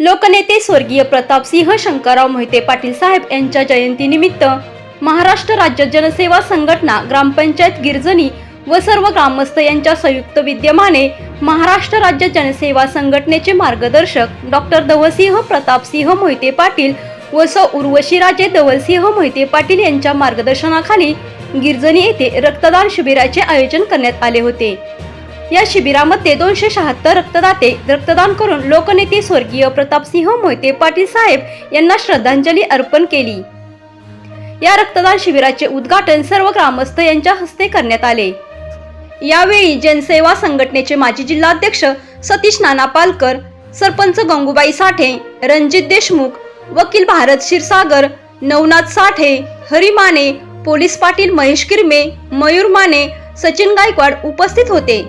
लोकनेते स्वर्गीय प्रतापसिंह शंकरराव मोहिते पाटील साहेब यांच्या जयंतीनिमित्त महाराष्ट्र राज्य जनसेवा संघटना ग्रामपंचायत गिरजणी व सर्व ग्रामस्थ यांच्या संयुक्त विद्यमाने महाराष्ट्र राज्य जनसेवा संघटनेचे मार्गदर्शक डॉक्टर धवलसिंह प्रतापसिंह मोहिते पाटील व सौ उर्वशीराजे धवलसिंह मोहिते पाटील यांच्या मार्गदर्शनाखाली गिरजणी येथे रक्तदान शिबिराचे आयोजन करण्यात आले होते. या शिबिरामध्ये दोनशे शहात्तर रक्तदाते रक्तदान करून लोकनेते स्वर्गीय प्रतापसिंह मोहिते पाटील साहेब यांना श्रद्धांजली अर्पण केली. या रक्तदान शिबिराचे उद्घाटन सर्व ग्रामस्थ यांच्या हस्ते करण्यात आले. यावेळी जनसेवा संघटनेचे माजी जिल्हाध्यक्ष सतीश नाना पालकर सरपंच गंगूबाई साठे रणजित देशमुख वकील भारत क्षीरसागर नवनाथ साठे हरी माने पोलीस पाटील महेश किरमे मयूर माने सचिन गायकवाड उपस्थित होते.